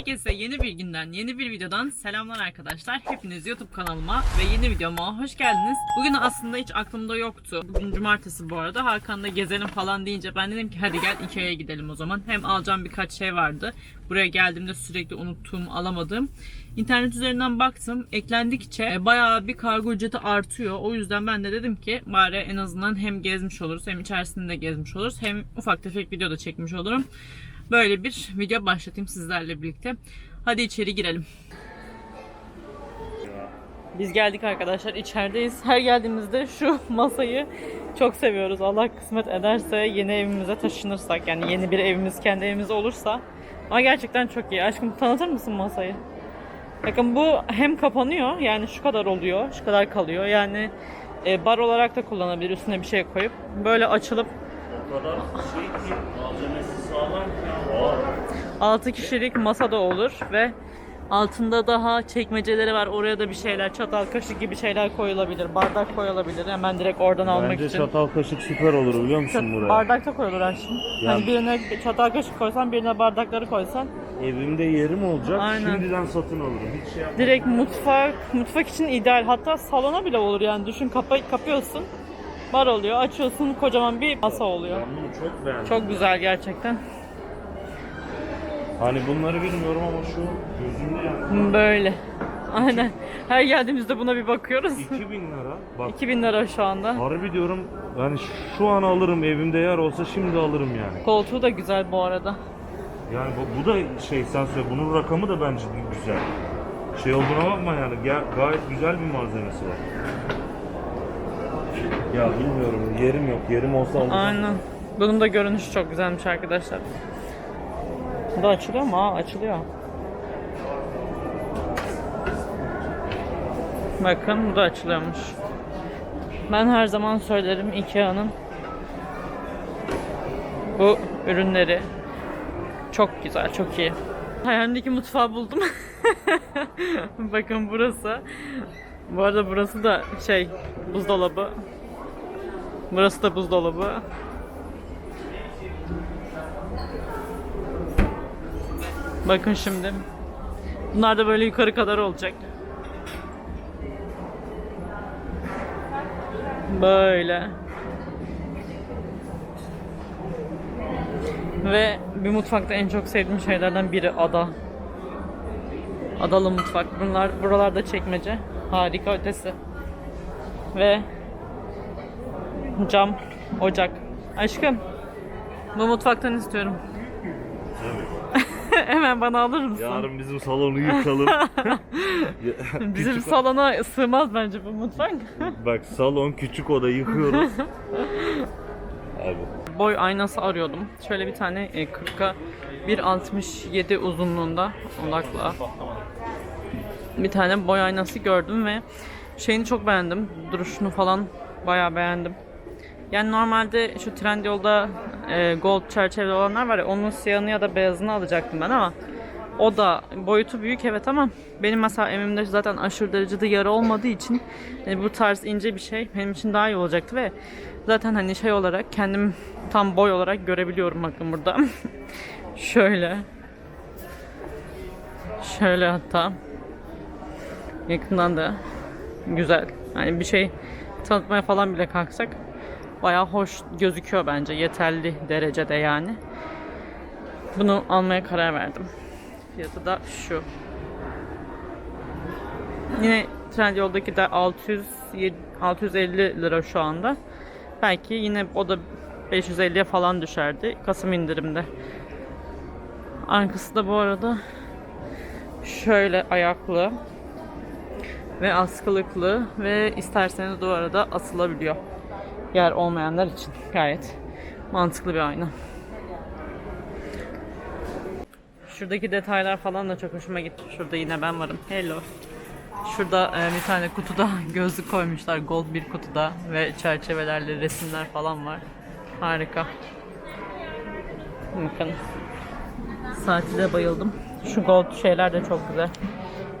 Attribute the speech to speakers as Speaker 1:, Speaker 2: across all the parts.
Speaker 1: Herkese yeni bir günden, yeni bir videodan selamlar arkadaşlar. Hepiniz YouTube kanalıma ve yeni videoma hoş geldiniz. Bugün aslında hiç aklımda yoktu. Bugün cumartesi bu arada. Hakan da gezelim falan deyince ben dedim ki hadi gel Ikea'ya gidelim o zaman. Hem alacağım birkaç şey vardı. Buraya geldiğimde sürekli unuttuğum, alamadığım. İnternet üzerinden baktım. Eklendikçe e, bayağı bir kargo ücreti artıyor. O yüzden ben de dedim ki bari en azından hem gezmiş oluruz hem içerisinde gezmiş oluruz. Hem ufak tefek video da çekmiş olurum. Böyle bir video başlatayım sizlerle birlikte. Hadi içeri girelim. Biz geldik arkadaşlar içerideyiz. Her geldiğimizde şu masayı çok seviyoruz. Allah kısmet ederse yeni evimize taşınırsak yani yeni bir evimiz kendi evimiz olursa. Ama gerçekten çok iyi. Aşkım tanıtır mısın masayı? Bakın bu hem kapanıyor yani şu kadar oluyor, şu kadar kalıyor. Yani e, bar olarak da kullanabilir üstüne bir şey koyup. Böyle açılıp
Speaker 2: O kadar şey ki malzemesi sağlam ki. Aa,
Speaker 1: 6 kişilik masa da olur ve altında daha çekmeceleri var. Oraya da bir şeyler, çatal, kaşık gibi şeyler koyulabilir. Bardak koyulabilir. Hemen direkt oradan almak
Speaker 2: Bence
Speaker 1: için.
Speaker 2: çatal kaşık süper olur biliyor musun
Speaker 1: Çat-
Speaker 2: buraya?
Speaker 1: bardak da koyulur aşkım.
Speaker 2: Ya-
Speaker 1: Hani birine çatal kaşık koysan, birine bardakları koysan.
Speaker 2: Evimde yerim olacak.
Speaker 1: Aynen.
Speaker 2: Şimdiden satın alırım. Hiç şey yapmam.
Speaker 1: Direkt mutfak, mutfak için ideal. Hatta salona bile olur yani. Düşün kapa kapıyorsun. Bar oluyor, açıyorsun kocaman bir masa oluyor.
Speaker 2: Ben bunu çok beğendim.
Speaker 1: Çok güzel gerçekten.
Speaker 2: Hani bunları bilmiyorum ama şu gözümde yani.
Speaker 1: Böyle. Aynen. Her geldiğimizde buna bir bakıyoruz.
Speaker 2: 2000 lira. Bak
Speaker 1: 2000 lira şu anda.
Speaker 2: harbi diyorum yani şu an alırım evimde yer olsa şimdi alırım yani.
Speaker 1: Koltuğu da güzel bu arada.
Speaker 2: Yani bu, bu da şey sen söyle bunun rakamı da bence güzel. Şey olduğuna bakma yani Ga- gayet güzel bir malzemesi var. Ya bilmiyorum yerim yok yerim olsa alırım.
Speaker 1: Aynen. Bunun da görünüşü çok güzelmiş arkadaşlar. Bu da açılıyor mu? Aa, açılıyor. Bakın bu da açılıyormuş. Ben her zaman söylerim Ikea'nın bu ürünleri çok güzel, çok iyi. Hayalimdeki mutfağı buldum. Bakın burası. Bu arada burası da şey buzdolabı. Burası da buzdolabı. Bakın şimdi. Bunlar da böyle yukarı kadar olacak. Böyle. Ve bir mutfakta en çok sevdiğim şeylerden biri ada. Adalı mutfak. Bunlar buralarda çekmece. Harika ötesi. Ve cam, ocak. Aşkım, bu mutfaktan istiyorum. Hemen bana alır mısın?
Speaker 2: Yarın bizim salonu yıkalım.
Speaker 1: Bizim
Speaker 2: küçük,
Speaker 1: salona sığmaz bence bu mutfak.
Speaker 2: bak salon küçük oda yıkıyoruz. Abi.
Speaker 1: Boy aynası arıyordum. Şöyle bir tane e, 40'a 1.67 uzunluğunda odakla. Bir tane boy aynası gördüm ve şeyini çok beğendim. Duruşunu falan bayağı beğendim. Yani normalde şu Trendyol'da e, gold çerçeveli olanlar var ya onun siyahını ya da beyazını alacaktım ben ama o da boyutu büyük evet ama benim mesela evimde zaten aşırı derecede yarı olmadığı için hani bu tarz ince bir şey benim için daha iyi olacaktı ve zaten hani şey olarak kendim tam boy olarak görebiliyorum bakın burada. Şöyle. Şöyle hatta. Yakından da güzel. Hani bir şey tanıtmaya falan bile kalksak bayağı hoş gözüküyor bence. Yeterli derecede yani. Bunu almaya karar verdim. Fiyatı da şu. Yine Trendyol'daki de 600 yed- 650 lira şu anda. Belki yine o da 550'ye falan düşerdi Kasım indirimde. Arkası da bu arada şöyle ayaklı ve askılıklı ve isterseniz duvara da asılabiliyor. Yer olmayanlar için gayet mantıklı bir ayna. Şuradaki detaylar falan da çok hoşuma gitti. Şurada yine ben varım. Hello. Şurada e, bir tane kutuda gözlük koymuşlar. Gold bir kutuda ve çerçevelerle resimler falan var. Harika. Bakın. Saati de bayıldım. Şu gold şeyler de çok güzel.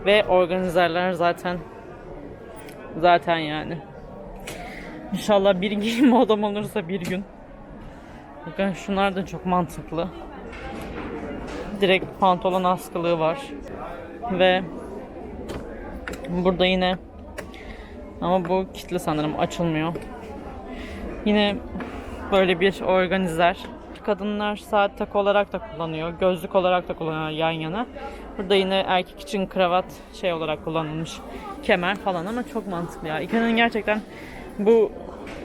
Speaker 1: Ve organizerler zaten zaten yani. İnşallah bir giyim odam olursa bir gün. Bakın şunlar da çok mantıklı. direkt pantolon askılığı var. Ve burada yine ama bu kitle sanırım açılmıyor. Yine böyle bir organizer. Kadınlar saat takı olarak da kullanıyor. Gözlük olarak da kullanıyor yan yana. Burada yine erkek için kravat şey olarak kullanılmış. Kemer falan ama çok mantıklı ya. İka'nın gerçekten bu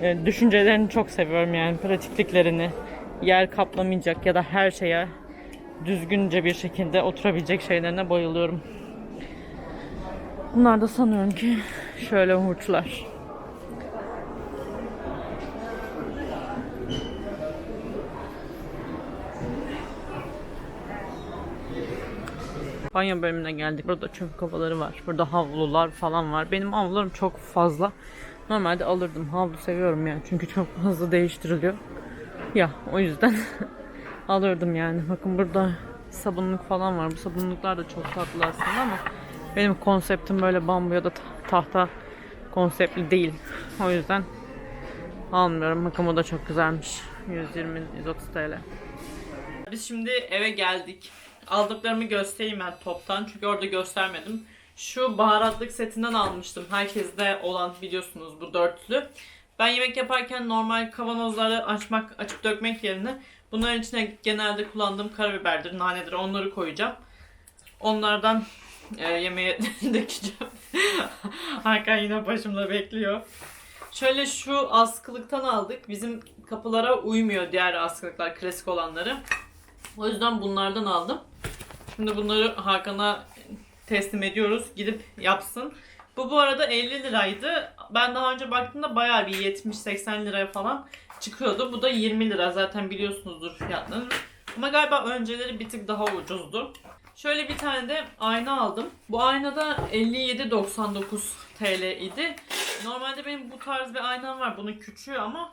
Speaker 1: e, düşüncelerini çok seviyorum yani pratikliklerini. Yer kaplamayacak ya da her şeye düzgünce bir şekilde oturabilecek şeylerine bayılıyorum. Bunlar da sanıyorum ki şöyle hurçlar. Banyo bölümüne geldik. Burada çöp kovaları var. Burada havlular falan var. Benim havlularım çok fazla. Normalde alırdım. Havlu seviyorum yani. Çünkü çok hızlı değiştiriliyor. Ya o yüzden alırdım yani. Bakın burada sabunluk falan var. Bu sabunluklar da çok tatlı aslında ama benim konseptim böyle bambu ya da ta- tahta konseptli değil. O yüzden almıyorum. Bakın bu da çok güzelmiş. 120 130 TL. Biz şimdi eve geldik. Aldıklarımı göstereyim ben toptan çünkü orada göstermedim. Şu baharatlık setinden almıştım. Herkeste olan biliyorsunuz bu dörtlü. Ben yemek yaparken normal kavanozları açmak, açıp dökmek yerine bunların içine genelde kullandığım karabiberdir, nanedir onları koyacağım. Onlardan e, yemeğe dökeceğim. Hakan yine başımda bekliyor. Şöyle şu askılıktan aldık. Bizim kapılara uymuyor diğer askılıklar, klasik olanları. O yüzden bunlardan aldım. Şimdi bunları Hakan'a teslim ediyoruz. Gidip yapsın. Bu bu arada 50 liraydı. Ben daha önce baktığımda bayağı bir 70-80 liraya falan çıkıyordu. Bu da 20 lira zaten biliyorsunuzdur fiyatlarını. Ama galiba önceleri bir tık daha ucuzdu. Şöyle bir tane de ayna aldım. Bu ayna da 57.99 TL idi. Normalde benim bu tarz bir aynam var. Bunun küçüğü ama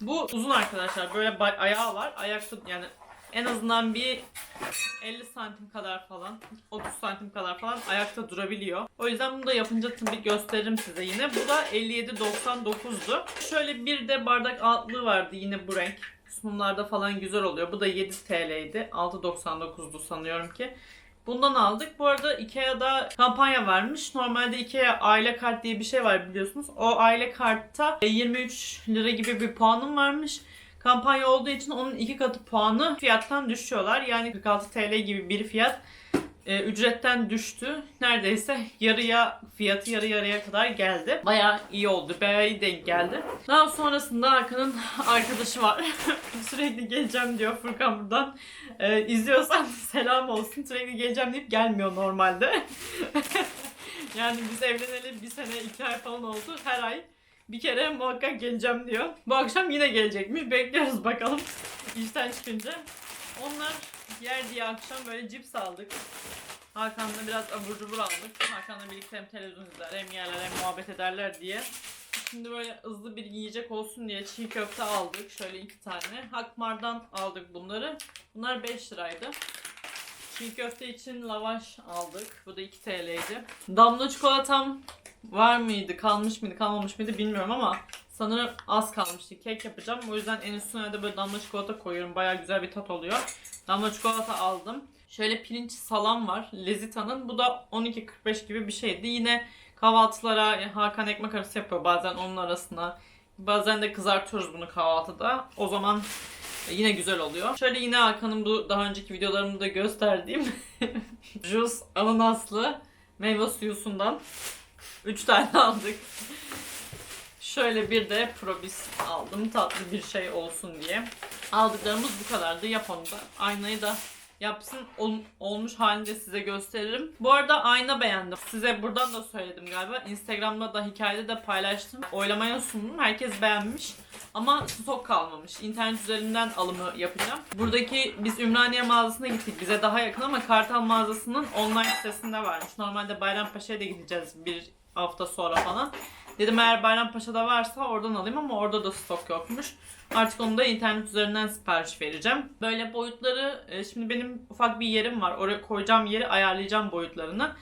Speaker 1: bu uzun arkadaşlar. Böyle ayağı var. Ayakta yani en azından bir 50 santim kadar falan, 30 santim kadar falan ayakta durabiliyor. O yüzden bunu da yapınca tabii gösteririm size yine. Bu da 57.99'du. Şöyle bir de bardak altlığı vardı yine bu renk. Sunumlarda falan güzel oluyor. Bu da 7 TL'ydi. 6.99'du sanıyorum ki. Bundan aldık. Bu arada Ikea'da kampanya varmış. Normalde Ikea aile kart diye bir şey var biliyorsunuz. O aile kartta 23 lira gibi bir puanım varmış. Kampanya olduğu için onun iki katı puanı fiyattan düşüyorlar. Yani 46 TL gibi bir fiyat e, ücretten düştü. Neredeyse yarıya fiyatı yarı yarıya kadar geldi. Bayağı iyi oldu. Bayağı iyi denk geldi. Daha sonrasında Hakan'ın arkadaşı var. Sürekli geleceğim diyor Furkan buradan. E, izliyorsan selam olsun. Sürekli geleceğim deyip gelmiyor normalde. yani biz evleneli bir sene iki ay falan oldu. Her ay bir kere muhakkak geleceğim diyor. Bu akşam yine gelecekmiş. Bekliyoruz bakalım işten çıkınca. Onlar yer diye akşam böyle cips aldık. Hakan'la biraz abur cubur aldık. Hakan'la birlikte hem televizyon izler hem yerler hem muhabbet ederler diye. Şimdi böyle hızlı bir yiyecek olsun diye çiğ köfte aldık. Şöyle iki tane. Hakmar'dan aldık bunları. Bunlar 5 liraydı. Çiğ köfte için lavaş aldık. Bu da 2 TL'ydi. Damla çikolatam var mıydı, kalmış mıydı, kalmamış mıydı bilmiyorum ama sanırım az kalmıştı. Kek yapacağım. O yüzden en üstüne de böyle damla çikolata koyuyorum. Baya güzel bir tat oluyor. Damla çikolata aldım. Şöyle pirinç salam var. Lezita'nın. Bu da 12.45 gibi bir şeydi. Yine kahvaltılara Hakan ekmek arası yapıyor bazen onun arasına. Bazen de kızartıyoruz bunu kahvaltıda. O zaman yine güzel oluyor. Şöyle yine Hakan'ın bu daha önceki videolarımda gösterdiğim Jus ananaslı meyve suyusundan 3 tane aldık. Şöyle bir de probis aldım tatlı bir şey olsun diye. Aldıklarımız bu kadardı. Yap onu da. Aynayı da yapsın. Ol- olmuş halini de size gösteririm. Bu arada ayna beğendim. Size buradan da söyledim galiba. Instagram'da da hikayede de paylaştım. Oylamaya sundum. Herkes beğenmiş. Ama stok kalmamış. İnternet üzerinden alımı yapacağım. Buradaki biz Ümraniye mağazasına gittik. Bize daha yakın ama Kartal mağazasının online sitesinde varmış. Normalde Bayrampaşa'ya da gideceğiz bir hafta sonra falan. Dedim eğer Bayrampaşa'da varsa oradan alayım ama orada da stok yokmuş. Artık onu da internet üzerinden sipariş vereceğim. Böyle boyutları, e, şimdi benim ufak bir yerim var. Oraya koyacağım yeri ayarlayacağım boyutlarını.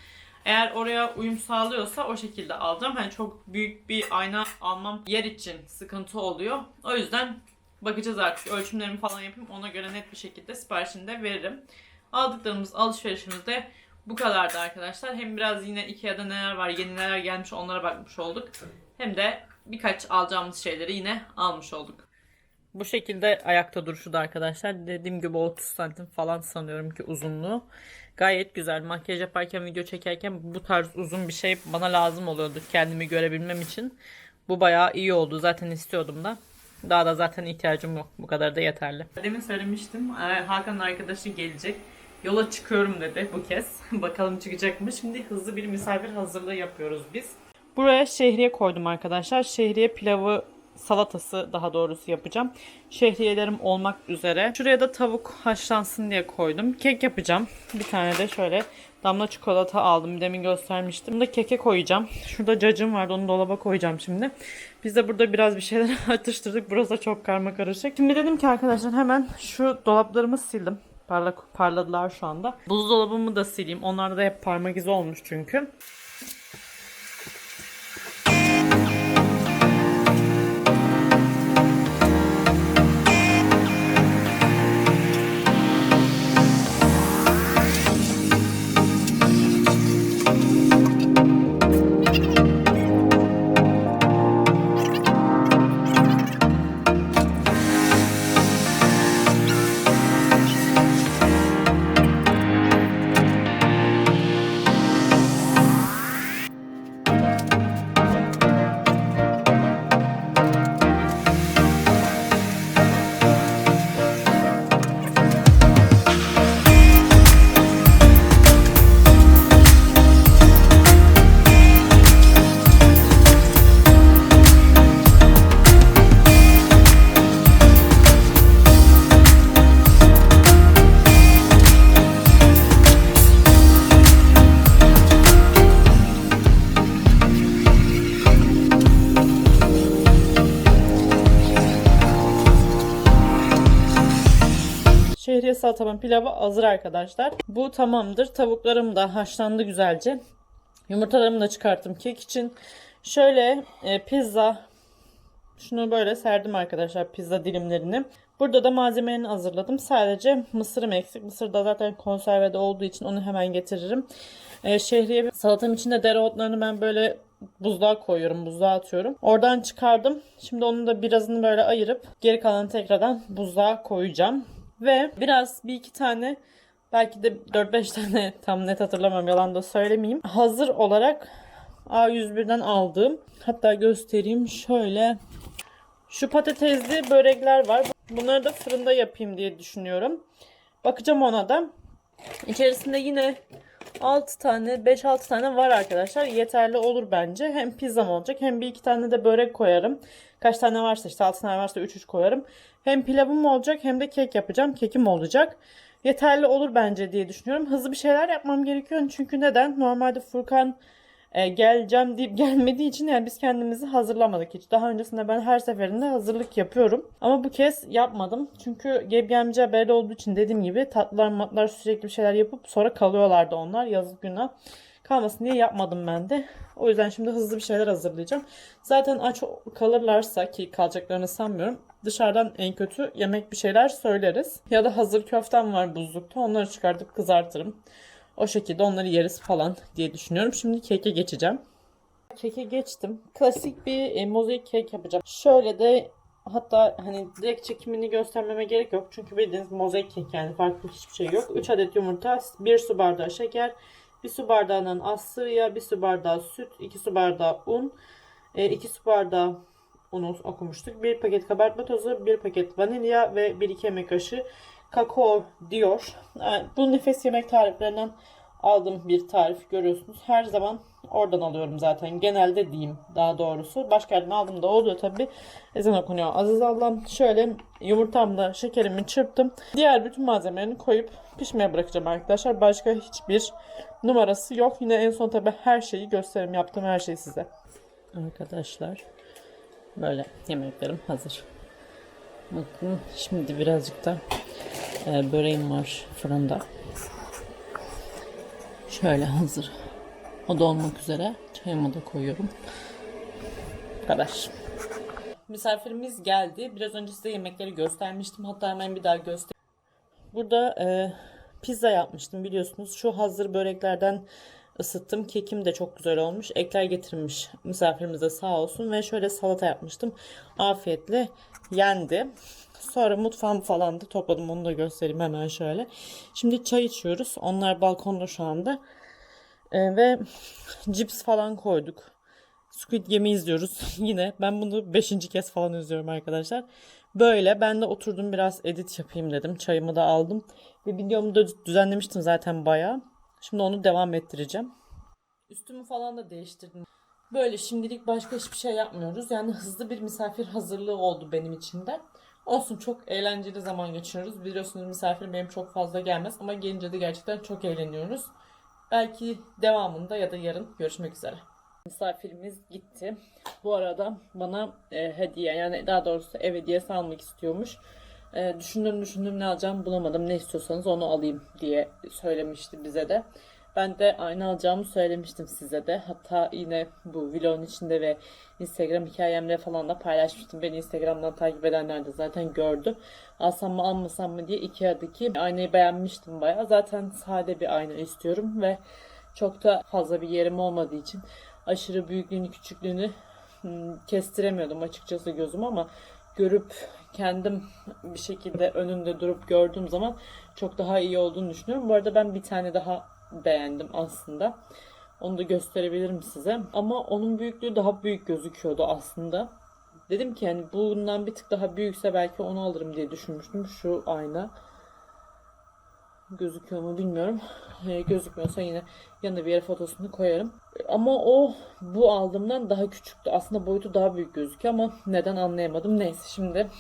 Speaker 1: Eğer oraya uyum sağlıyorsa o şekilde alacağım. Hani çok büyük bir ayna almam yer için sıkıntı oluyor. O yüzden bakacağız artık. Ölçümlerimi falan yapayım. Ona göre net bir şekilde siparişini de veririm. Aldıklarımız alışverişimiz de bu kadardı arkadaşlar. Hem biraz yine Ikea'da neler var, yeni neler gelmiş onlara bakmış olduk. Hem de birkaç alacağımız şeyleri yine almış olduk. Bu şekilde ayakta duruşu da arkadaşlar. Dediğim gibi 30 santim falan sanıyorum ki uzunluğu. Gayet güzel. Makyaj yaparken, video çekerken bu tarz uzun bir şey bana lazım oluyordu kendimi görebilmem için. Bu bayağı iyi oldu. Zaten istiyordum da. Daha da zaten ihtiyacım yok. Bu kadar da yeterli. Demin söylemiştim. e, Hakan'ın arkadaşı gelecek. Yola çıkıyorum dedi bu kez. Bakalım çıkacak mı? Şimdi hızlı bir misafir hazırlığı yapıyoruz biz. Buraya şehriye koydum arkadaşlar. Şehriye pilavı salatası daha doğrusu yapacağım. Şehriyelerim olmak üzere. Şuraya da tavuk haşlansın diye koydum. Kek yapacağım. Bir tane de şöyle damla çikolata aldım. Demin göstermiştim. Bunu da keke koyacağım. Şurada cacım vardı. Onu dolaba koyacağım şimdi. Biz de burada biraz bir şeyler atıştırdık. Burası da çok karma karışık. Şimdi dedim ki arkadaşlar hemen şu dolaplarımı sildim. Parlak, parladılar şu anda. Buzdolabımı da sileyim. Onlarda da hep parmak izi olmuş çünkü. Salatamın pilavı hazır arkadaşlar. Bu tamamdır. Tavuklarım da haşlandı güzelce. Yumurtalarımı da çıkarttım kek için. Şöyle e, pizza şunu böyle serdim arkadaşlar pizza dilimlerini. Burada da malzemelerini hazırladım. Sadece mısırım eksik. Mısır da zaten konservede olduğu için onu hemen getiririm. E, şehriye salatam içinde dereotlarını ben böyle buzluğa koyuyorum. Buzluğa atıyorum. Oradan çıkardım. Şimdi onun da birazını böyle ayırıp geri kalanı tekrardan buzluğa koyacağım. Ve biraz bir iki tane belki de 4-5 tane tam net hatırlamam yalan da söylemeyeyim. Hazır olarak A101'den aldığım hatta göstereyim şöyle şu patatesli börekler var. Bunları da fırında yapayım diye düşünüyorum. Bakacağım ona da. İçerisinde yine 6 tane 5-6 tane var arkadaşlar. Yeterli olur bence. Hem pizzam olacak hem bir iki tane de börek koyarım. Kaç tane varsa işte 6 tane varsa 3-3 koyarım. Hem pilavım olacak hem de kek yapacağım. Kekim olacak. Yeterli olur bence diye düşünüyorum. Hızlı bir şeyler yapmam gerekiyor. Çünkü neden? Normalde Furkan e, geleceğim deyip gelmediği için yani biz kendimizi hazırlamadık hiç. Daha öncesinde ben her seferinde hazırlık yapıyorum. Ama bu kez yapmadım. Çünkü gelmeyeceği belli olduğu için dediğim gibi tatlılar matlar sürekli bir şeyler yapıp sonra kalıyorlardı onlar. Yazık günah. Kalmasın diye yapmadım ben de. O yüzden şimdi hızlı bir şeyler hazırlayacağım. Zaten aç kalırlarsa ki kalacaklarını sanmıyorum. Dışarıdan en kötü yemek bir şeyler söyleriz. Ya da hazır köftem var buzlukta. Onları çıkartıp kızartırım. O şekilde onları yeriz falan diye düşünüyorum. Şimdi keke geçeceğim. Keke geçtim. Klasik bir e, mozaik kek yapacağım. Şöyle de hatta hani direkt çekimini göstermeme gerek yok. Çünkü bildiğiniz mozaik kek yani farklı hiçbir şey yok. 3 adet yumurta, 1 su bardağı şeker, 1 su bardağından az sıvı yağ, 1 su bardağı süt, 2 su bardağı un, 2 su bardağı unu okumuştuk. 1 paket kabartma tozu, 1 paket vanilya ve 1-2 yemek kaşığı kakao diyor. Yani bu nefes yemek tariflerinden aldığım bir tarif görüyorsunuz. Her zaman oradan alıyorum zaten. Genelde diyeyim daha doğrusu. Başka yerden aldım da oluyor tabi. Ezan okunuyor. Aziz Allah'ım şöyle yumurtamla şekerimi çırptım. Diğer bütün malzemelerini koyup pişmeye bırakacağım arkadaşlar. Başka hiçbir numarası yok. Yine en son tabi her şeyi gösterim yaptığım her şey size. Arkadaşlar böyle yemeklerim hazır. Bakın şimdi birazcık da e, böreğim var fırında. Şöyle hazır. O da olmak üzere. Çayımı da koyuyorum. Bu kadar. Misafirimiz geldi. Biraz önce size yemekleri göstermiştim. Hatta hemen bir daha göster. Burada e, pizza yapmıştım biliyorsunuz. Şu hazır böreklerden ısıttım. Kekim de çok güzel olmuş. Ekler getirmiş misafirimize sağ olsun. Ve şöyle salata yapmıştım. Afiyetle yendi. Sonra mutfağımı falan da topladım. Onu da göstereyim hemen şöyle. Şimdi çay içiyoruz. Onlar balkonda şu anda. Ee, ve cips falan koyduk. Squid Game'i izliyoruz. Yine ben bunu 5. kez falan izliyorum arkadaşlar. Böyle ben de oturdum biraz edit yapayım dedim. Çayımı da aldım. Ve videomu da düzenlemiştim zaten bayağı. Şimdi onu devam ettireceğim. Üstümü falan da değiştirdim. Böyle şimdilik başka hiçbir şey yapmıyoruz. Yani hızlı bir misafir hazırlığı oldu benim için de. Olsun çok eğlenceli zaman geçiriyoruz. Biliyorsunuz misafir benim çok fazla gelmez ama gelince de gerçekten çok eğleniyoruz. Belki devamında ya da yarın görüşmek üzere. Misafirimiz gitti. Bu arada bana e, hediye yani daha doğrusu ev hediyesi almak istiyormuş. E, düşündüm düşündüm ne alacağım bulamadım. Ne istiyorsanız onu alayım diye söylemişti bize de. Ben de aynı alacağımı söylemiştim size de. Hatta yine bu vlogun içinde ve Instagram hikayemde falan da paylaşmıştım. Beni Instagram'dan takip edenler de zaten gördü. Alsam mı almasam mı diye Ikea'daki aynayı beğenmiştim bayağı. Zaten sade bir ayna istiyorum ve çok da fazla bir yerim olmadığı için aşırı büyüklüğünü küçüklüğünü hmm, kestiremiyordum açıkçası gözüm ama görüp kendim bir şekilde önünde durup gördüğüm zaman çok daha iyi olduğunu düşünüyorum. Bu arada ben bir tane daha beğendim aslında. Onu da gösterebilirim size. Ama onun büyüklüğü daha büyük gözüküyordu aslında. Dedim ki yani bundan bir tık daha büyükse belki onu alırım diye düşünmüştüm. Şu ayna. Gözüküyor mu bilmiyorum. Ee, gözükmüyorsa yine yanına bir yere fotosunu koyarım. Ama o bu aldığımdan daha küçüktü. Aslında boyutu daha büyük gözüküyor ama neden anlayamadım. Neyse şimdi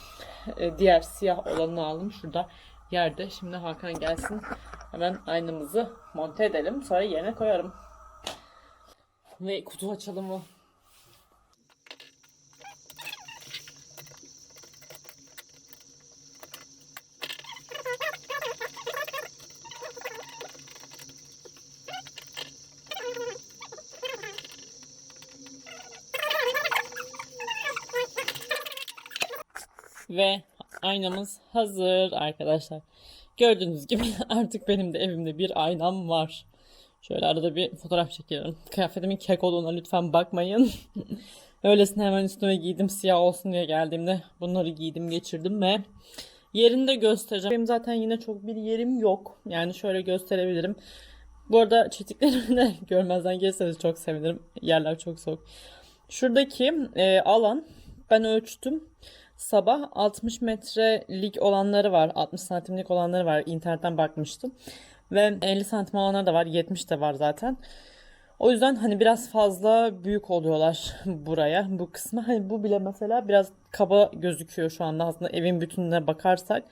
Speaker 1: e, diğer siyah olanını aldım. Şurada yerde. Şimdi Hakan gelsin. Hemen aynamızı monte edelim. Sonra yerine koyarım. Ve kutu açalımı Ve aynamız hazır arkadaşlar. Gördüğünüz gibi artık benim de evimde bir aynam var. Şöyle arada bir fotoğraf çekiyorum. Kıyafetimin kek olduğuna lütfen bakmayın. Öylesine hemen üstüme giydim siyah olsun diye geldiğimde bunları giydim geçirdim ve yerini de göstereceğim. Benim zaten yine çok bir yerim yok. Yani şöyle gösterebilirim. Bu arada çitiklerimi de görmezden gelirseniz çok sevinirim. Yerler çok soğuk. Şuradaki e, alan ben ölçtüm. Sabah 60 metrelik olanları var. 60 santimlik olanları var. İnternetten bakmıştım. Ve 50 santim olanları da var. 70 de var zaten. O yüzden hani biraz fazla büyük oluyorlar buraya bu kısmı. Hani bu bile mesela biraz kaba gözüküyor şu anda aslında evin bütününe bakarsak.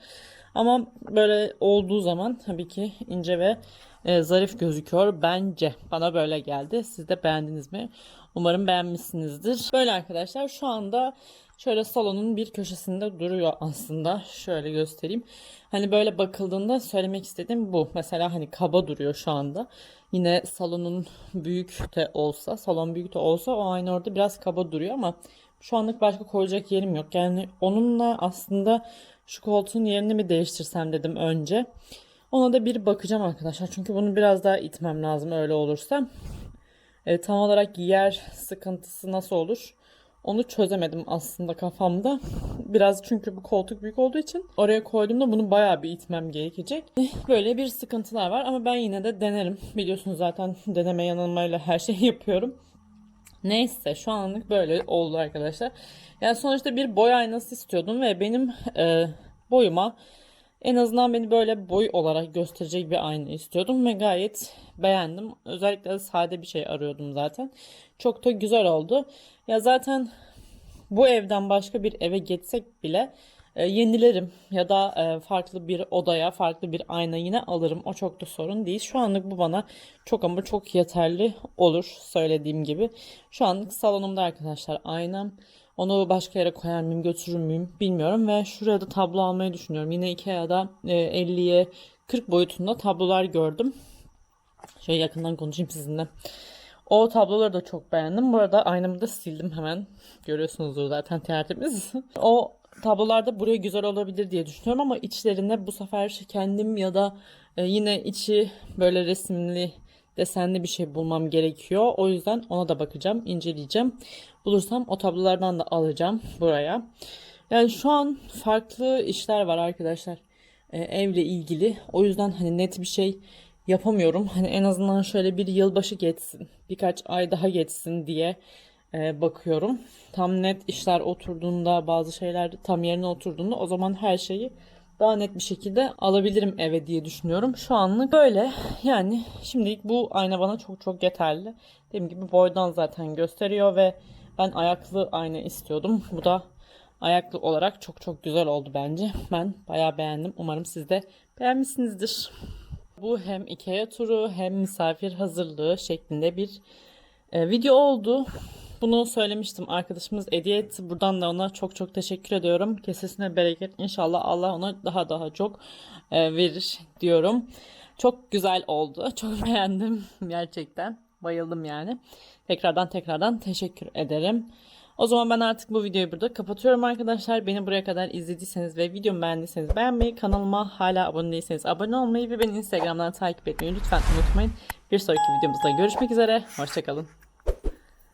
Speaker 1: Ama böyle olduğu zaman tabii ki ince ve e, zarif gözüküyor bence. Bana böyle geldi. Siz de beğendiniz mi? Umarım beğenmişsinizdir. Böyle arkadaşlar şu anda şöyle salonun bir köşesinde duruyor aslında. Şöyle göstereyim. Hani böyle bakıldığında söylemek istediğim bu. Mesela hani kaba duruyor şu anda. Yine salonun büyük de olsa, salon büyük de olsa o aynı orada biraz kaba duruyor ama şu anlık başka koyacak yerim yok. Yani onunla aslında şu koltuğun yerini mi değiştirsem dedim önce. Ona da bir bakacağım arkadaşlar. Çünkü bunu biraz daha itmem lazım öyle olursa. E, tam olarak yer sıkıntısı nasıl olur? Onu çözemedim aslında kafamda. Biraz çünkü bu koltuk büyük olduğu için oraya koyduğumda bunu bayağı bir itmem gerekecek. Böyle bir sıkıntılar var ama ben yine de denerim. Biliyorsunuz zaten deneme yanılmayla her şeyi yapıyorum. Neyse şu anlık böyle oldu arkadaşlar. Yani sonuçta bir boy aynası istiyordum ve benim e, boyuma en azından beni böyle boy olarak gösterecek bir ayna istiyordum ve gayet beğendim. Özellikle de sade bir şey arıyordum zaten. Çok da güzel oldu. Ya zaten bu evden başka bir eve geçsek bile e, yenilerim ya da e, farklı bir odaya farklı bir ayna yine alırım. O çok da sorun değil. Şu anlık bu bana çok ama çok yeterli olur söylediğim gibi. Şu anlık salonumda arkadaşlar aynam. Onu başka yere koyar mıyım götürür müyüm bilmiyorum ve şuraya da tablo almayı düşünüyorum. Yine Ikea'da e, 50'ye 40 boyutunda tablolar gördüm. Şöyle yakından konuşayım sizinle. O tabloları da çok beğendim. Bu arada aynamı da sildim hemen. Görüyorsunuzdur zaten tertemiz. o tablolarda buraya güzel olabilir diye düşünüyorum ama içlerine bu sefer kendim ya da E, yine içi böyle resimli desenli bir şey bulmam gerekiyor. O yüzden ona da bakacağım, inceleyeceğim. Bulursam o tablolardan da alacağım buraya. Yani şu an farklı işler var arkadaşlar. E, evle ilgili. O yüzden hani net bir şey yapamıyorum. Hani en azından şöyle bir yılbaşı geçsin. Birkaç ay daha geçsin diye e, bakıyorum. Tam net işler oturduğunda, bazı şeyler tam yerine oturduğunda o zaman her şeyi daha net bir şekilde alabilirim eve diye düşünüyorum. Şu anlık böyle. Yani şimdilik bu ayna bana çok çok yeterli. Dediğim gibi boydan zaten gösteriyor ve ben ayaklı ayna istiyordum. Bu da ayaklı olarak çok çok güzel oldu bence. Ben bayağı beğendim. Umarım siz de beğenmişsinizdir. Bu hem Ikea turu hem misafir hazırlığı şeklinde bir e, video oldu. Bunu söylemiştim. Arkadaşımız hediye. Buradan da ona çok çok teşekkür ediyorum. Kesesine bereket. İnşallah Allah ona daha daha çok e, verir diyorum. Çok güzel oldu. Çok beğendim gerçekten. Bayıldım yani. Tekrardan tekrardan teşekkür ederim. O zaman ben artık bu videoyu burada kapatıyorum arkadaşlar. Beni buraya kadar izlediyseniz ve videomu beğendiyseniz beğenmeyi, kanalıma hala abone değilseniz abone olmayı ve beni Instagram'dan takip etmeyi lütfen unutmayın. Bir sonraki videomuzda görüşmek üzere. Hoşçakalın.